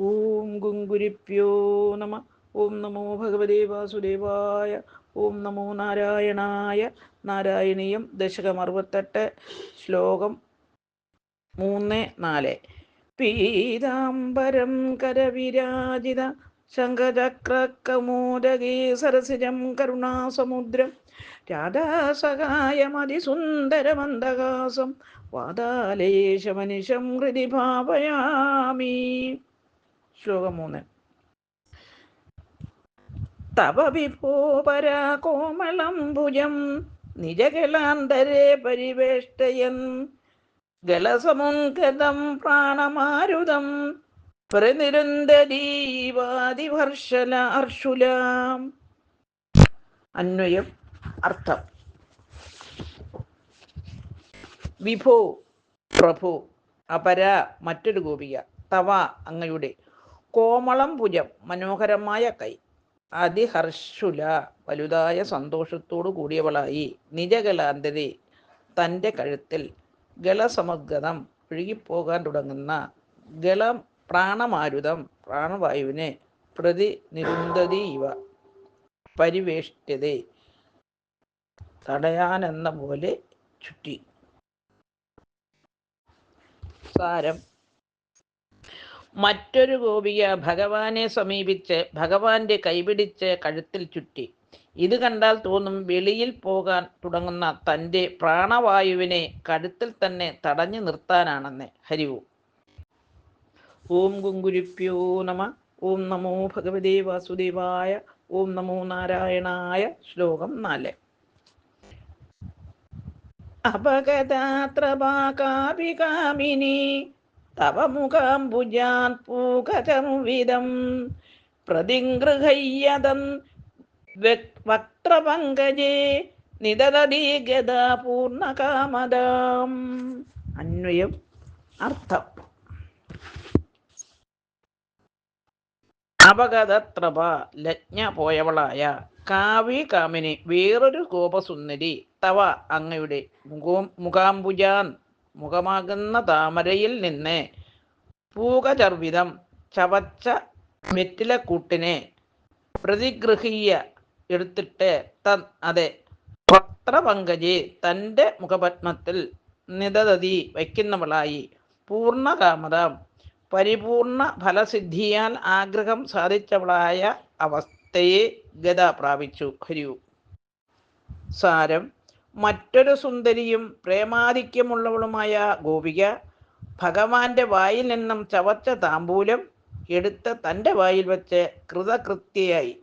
ഓം ഗുങ്കുരിപ്യോ നമ. ഓം നമോ ഭഗവതേ വാസുദേവായ. ഓം നമോ നാരായണായ. നാരായണീയം ദശകം അറുപത്തെട്ട് ശ്ലോകം മൂന്ന് നാല്. പീതാംബരം കരവിരാജിത. ശംഖചക്രക്കമോദകീ സരസിജം കരുണാസമുദ്രം. രാധാസഹായമതിസുന്ദരമന്ദകാസം വാതാലേശമനിശം ഹൃദി ഭാവയാമി. ശ്ലോകം മൂന്ന് തവ വിഭോ പരാകോമളം ഭുജം നിജകലാന്തരെ പരിവേഷ്ടയൻ. ഗളസമുൻഗതം പ്രാണമാരുതം പ്രതിരുന്തരീവാദിവർഷല അർഷുലാം അന്വയം അർത്ഥം. വിഭോ പ്രഭു അപര മറ്റൊരു ഗോപിക തവ അങ്ങയുടെ കോമളം ഭുജം മനോഹരമായ കൈ. അതിഹർഷുല വലുതായ സന്തോഷത്തോടു കൂടിയവളായി. നിജഗലാന്തരി തന്റെ കഴുത്തിൽ ഗളസമഗതം ഒഴുകിപ്പോകാൻ തുടങ്ങുന്ന ഗളം പ്രാണമാരുതം പ്രാണവായുവിനെ പ്രതി നിരുന്തതി ഇവ തടയാനെന്ന പോലെ ചുറ്റി. സാരം മറ്റൊരു ഗോപിക ഭഗവാനെ സമീപിച്ച് ഭഗവാന്റെ കൈപിടിച്ച് കഴുത്തിൽ ചുറ്റി. ഇത് കണ്ടാൽ തോന്നും വെളിയിൽ പോകാൻ തുടങ്ങുന്ന തന്റെ പ്രാണവായുവിനെ കഴുത്തിൽ തന്നെ തടഞ്ഞു നിർത്താനാണെന്ന്. ഹരിവു ഓം. ഗുങ്കുരുപ്യോ നമ. ഓം നമോ ഭഗവതേ വാസുദേവായ. ഓം നമോ നാരായണായ. ശ്ലോകം നാല്. അപഗതാത്രപാകാപികാമിനി തവ മുഖാംബുജാൻ പൂകചർവിദം പ്രതിഗൃഹയ്യതം വക്ത്രപങ്കജേ നിദതീ ഗതാ പൂർണകാമദാം അന്വയം അർത്ഥം. അപഗതത്രഭ ലജ്ഞ പോയവളായ കാവി കാമിനി വേറൊരു കോപസുന്ദരി തവ അങ്ങയുടെ മുഖോ മുഖാംബുജാൻ മുഖമാകുന്ന താമരയിൽ നിന്ന് പൂകചർവിതം ചവച്ച മെറ്റിലക്കൂട്ടിനെ പ്രതിഗൃഹീയ എടുത്തിട്ട് തൻ അതെ പത്രപങ്കജി തന്റെ മുഖപത്മത്തിൽ നിതതതി വയ്ക്കുന്നവളായി പൂർണകാമതം പരിപൂർണ ഫലസിദ്ധിയാൽ ആഗ്രഹം സാധിച്ചവളായ അവസ്ഥയെ ഗത പ്രാപിച്ചു. ഹരിയു. സാരം മറ്റൊരു സുന്ദരിയും പ്രേമാധിക്യമുള്ളവളുമായ ഗോപിക ഭഗവാന്റെ വായിൽ നിന്നും ചവച്ച താമ്പൂലം എടുത്ത് തന്റെ വായിൽ വെച്ച് കൃതകൃത്യയായി.